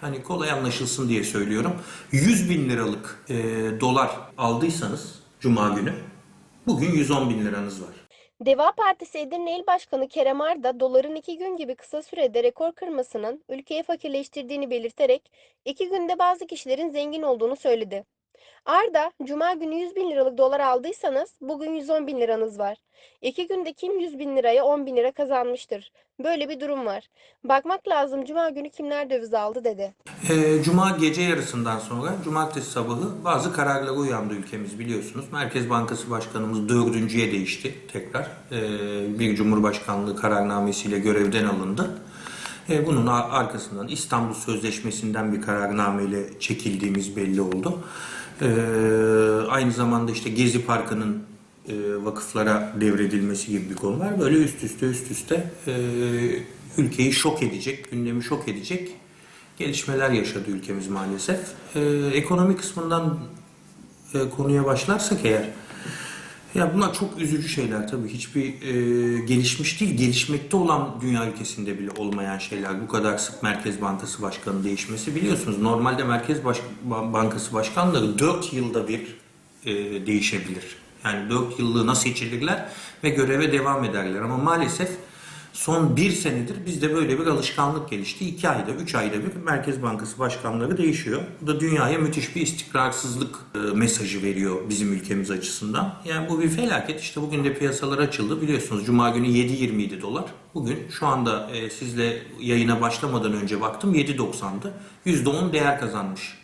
Hani kolay anlaşılsın diye söylüyorum. 100 bin liralık e, dolar aldıysanız Cuma günü bugün 110 bin liranız var. Deva Partisi Edirne İl Başkanı Kerem Arda, doların iki gün gibi kısa sürede rekor kırmasının ülkeyi fakirleştirdiğini belirterek iki günde bazı kişilerin zengin olduğunu söyledi. Arda, Cuma günü 100 bin liralık dolar aldıysanız bugün 110 bin liranız var. İki günde kim 100 bin liraya 10 bin lira kazanmıştır? Böyle bir durum var. Bakmak lazım Cuma günü kimler döviz aldı dedi. E, Cuma gece yarısından sonra Cumartesi sabahı bazı kararlara uyandı ülkemiz biliyorsunuz. Merkez Bankası Başkanımız dördüncüye değişti tekrar. E, bir Cumhurbaşkanlığı kararnamesiyle görevden alındı. E, bunun arkasından İstanbul Sözleşmesi'nden bir kararnameyle çekildiğimiz belli oldu. E, aynı zamanda işte Gezi Parkı'nın e, vakıflara devredilmesi gibi bir konu var. Böyle üst üste üst üste ülkeyi şok edecek, gündemi şok edecek gelişmeler yaşadı ülkemiz maalesef. Ekonomi kısmından konuya başlarsak eğer, ya bunlar çok üzücü şeyler tabii. Hiçbir e, gelişmiş değil, gelişmekte olan dünya ülkesinde bile olmayan şeyler. Bu kadar sık Merkez Bankası Başkanı değişmesi biliyorsunuz. Normalde Merkez Baş- Ba- Bankası Başkanları 4 yılda bir e, değişebilir. Yani 4 yıllığına seçilirler ve göreve devam ederler. Ama maalesef son bir senedir bizde böyle bir alışkanlık gelişti. 2 ayda, 3 ayda bir Merkez Bankası başkanları değişiyor. Bu da dünyaya müthiş bir istikrarsızlık e, mesajı veriyor bizim ülkemiz açısından. Yani bu bir felaket. İşte bugün de piyasalar açıldı. Biliyorsunuz Cuma günü 7.20 idi dolar. Bugün şu anda e, sizle yayına başlamadan önce baktım 7.90'dı. %10 değer kazanmış.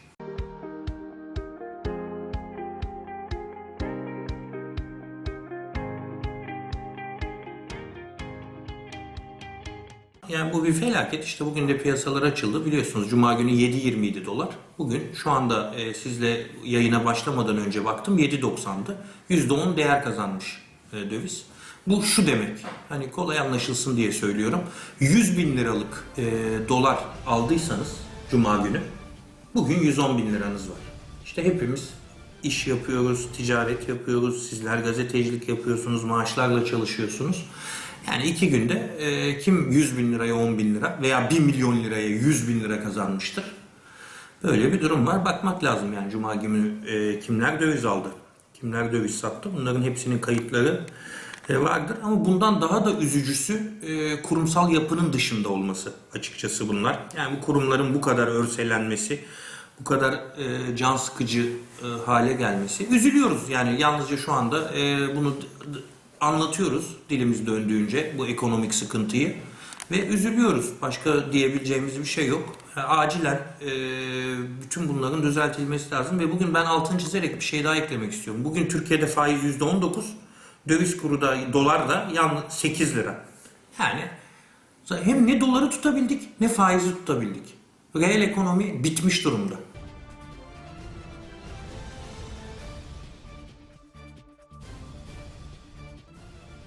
Yani bu bir felaket. İşte bugün de piyasalar açıldı. Biliyorsunuz Cuma günü 7.20 idi dolar. Bugün şu anda e, sizle yayına başlamadan önce baktım 7.90'dı. %10 değer kazanmış e, döviz. Bu şu demek. Hani kolay anlaşılsın diye söylüyorum. 100 bin liralık e, dolar aldıysanız Cuma günü bugün 110 bin liranız var. İşte hepimiz iş yapıyoruz, ticaret yapıyoruz, sizler gazetecilik yapıyorsunuz, maaşlarla çalışıyorsunuz. Yani iki günde e, kim 100 bin liraya 10 bin lira veya 1 milyon liraya 100 bin lira kazanmıştır? Böyle bir durum var. Bakmak lazım yani Cuma günü e, kimler döviz aldı, kimler döviz sattı. Bunların hepsinin kayıtları e, vardır. Ama bundan daha da üzücüsü e, kurumsal yapının dışında olması açıkçası bunlar. Yani bu kurumların bu kadar örselenmesi, bu kadar e, can sıkıcı e, hale gelmesi. Üzülüyoruz yani yalnızca şu anda e, bunu anlatıyoruz dilimiz döndüğünce bu ekonomik sıkıntıyı ve üzülüyoruz. Başka diyebileceğimiz bir şey yok. E, acilen e, bütün bunların düzeltilmesi lazım ve bugün ben altını çizerek bir şey daha eklemek istiyorum. Bugün Türkiye'de faiz %19, döviz kuru da dolar da yan 8 lira. Yani hem ne doları tutabildik ne faizi tutabildik. Reel ekonomi bitmiş durumda.